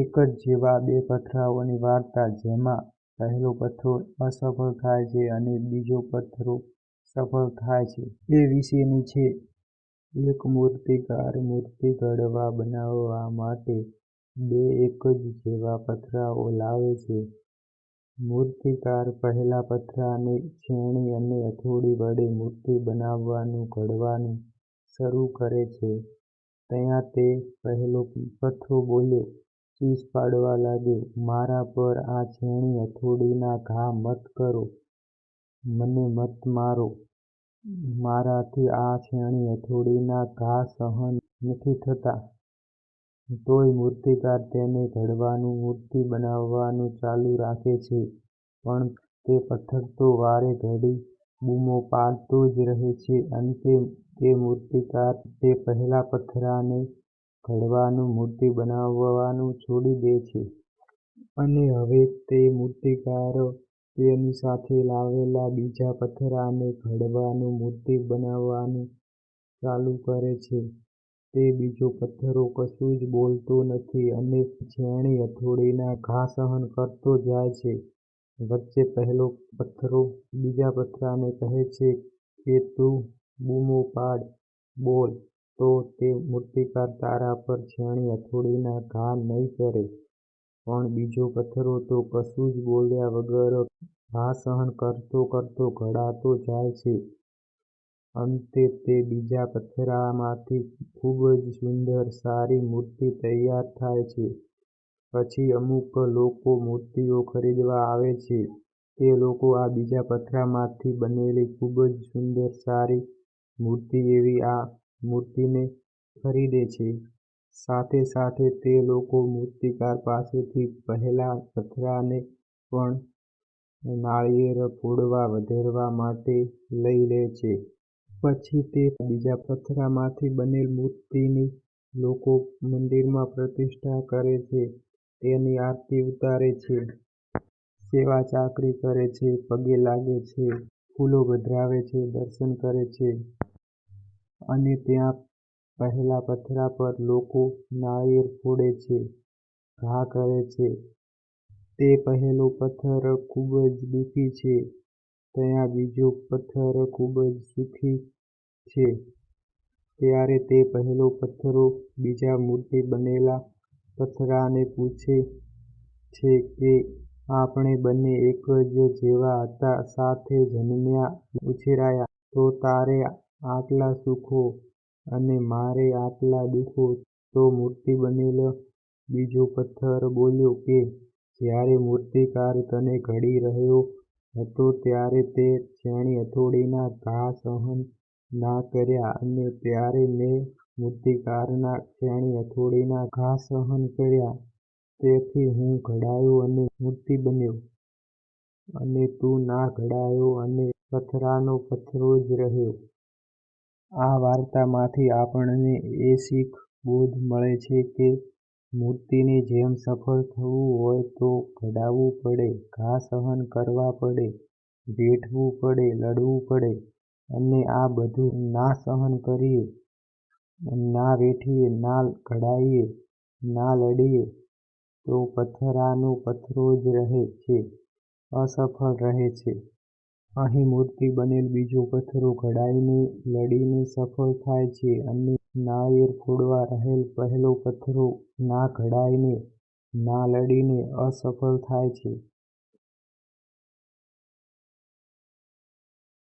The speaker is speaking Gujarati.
એક જ જેવા બે પથરાઓની વાર્તા જેમાં પહેલો પથ્થર અસફળ થાય છે અને બીજો પથ્થરો સફળ થાય છે એ વિશેની છે. એક મૂર્તિકાર મૂર્તિ ઘડવા બનાવવા માટે બે એક જ જેવા પથરાઓ લાવે છે. મૂર્તિકાર પહેલા પથરાને છેણી અને હથોડી વડે મૂર્તિ બનાવવાનું ઘડવાનું શરૂ કરે છે. ત્યાં તે પહેલો પથ્થરો બોલ્યો, ચીસ પાડવા લાગ્યો, મારા પર આ છેણી હથોડીના ઘા મત કરો, મને મત મારો, મારાથી આ છેણી હથોડીના ઘા સહન નથી થતા. તોય મૂર્તિકાર તેને ઘડવાનું, મૂર્તિ બનાવવાનું ચાલુ રાખે છે. પણ તે પથ્થર તો વારે ઘડી બૂમો પાડતો જ રહે છે. અંતે તે મૂર્તિકાર તે પહેલા પથ્થરને ઘડવાનું, મૂર્તિ બનાવવાનું છોડી દે છે. અને હવે તે મૂર્તિકારો તેની સાથે લાવેલા બીજા પથ્થરને ઘડવાનું, મૂર્તિ બનાવવાનું ચાલુ કરે છે. તે બીજો પથ્થર કશું જ બોલતો નથી અને છેણી હથોડીના ઘા સહન કરતો જાય છે. વચ્ચે પહેલો પથ્થર બીજા પથ્થરને કહે છે કે તું બૂમો પાડ, બોલ, તો તે મૂર્તિકાર તારા પર છેણી હથોડીના ઘા નહીં કરે. પણ બીજો પથ્થરો તો કશું જ બોલ્યા વગર ઘા સહન કરતો કરતો ઘડાતો જાય છે. અંતે તે બીજા પથ્થરમાંથી ખૂબ જ સુંદર, સારી મૂર્તિ તૈયાર થાય છે. પછી અમુક લોકો મૂર્તિઓ ખરીદવા આવે છે. તે લોકો આ બીજા પથ્થરમાંથી બનેલી ખૂબ જ સુંદર, સારી મૂર્તિ એવી આ મૂર્તિને ખરીદે છે. સાથે સાથે તે લોકો મૂર્તિકાર પાસેથી પહેલા પથરાને પણ નાળિયેર ફોડવા વધારવા માટે લઈ લે છે. પછી તે બીજા પથરામાંથી બનેલી મૂર્તિની લોકો મંદિરમાં પ્રતિષ્ઠા કરે છે, તેની આરતી ઉતારે છે, સેવા-ચાકરી કરે છે, પગે લાગે છે, ફૂલો પધરાવે છે, દર્શન કરે છે. અને ત્યાં પહેલા પથરા પર લોકો નાળિયેર ફોડે છે, ઘા કરે છે. તે પહેલો પથ્થર ખૂબ જ દુઃખી છે, ત્યાં બીજો પથ્થર ખૂબ જ સુખી છે. ત્યારે તે પહેલો પથ્થરો બીજા મૂર્તિ બનેલા પથરાને પૂછે છે કે આપણે બંને એક જ જેવા હતા, સાથે જન્મ્યા, ઉછર્યા, તો તારે આટલા સુખો અને મારે આટલા દુઃખો. તો મૂર્તિ બનેલો બીજો પથ્થર બોલ્યો કે, જ્યારે મૂર્તિકાર તને ઘડી રહ્યો હતો ત્યારે તે છેણી હથોડીના ઘા સહન ના કર્યા અને ત્યારે મેં મૂર્તિકારના છેણી હથોડીના ઘા સહન કર્યા. તેથી હું ઘડાયો અને મૂર્તિ બન્યો. અને તું ના ઘડાયો અને પથરાનો પથરો જ રહ્યો. આ વાર્તામાંથી આપણને એ શીખ બોધ મળે છે કે મૂર્તિની જેમ સફળ થવું હોય તો ઘડાવવું પડે, ઘા સહન કરવા પડે, વેઠવું પડે, લડવું પડે. અને આ બધું ના સહન કરીએ, ના વેઠીએ, ના ઘડાઈએ, ના લડીએ તો પથરાનું પથ્થર જ રહે છે, અસફળ રહે છે. અહીં મૂર્તિ બનેલ બીજો પથ્થર ઘડાઈને લડીને સફળ થાય છે અને નાળિયેર ફોડવા રહેલ પહેલો પથ્થર ના ઘડાઈને, ના લડીને અસફળ થાય છે.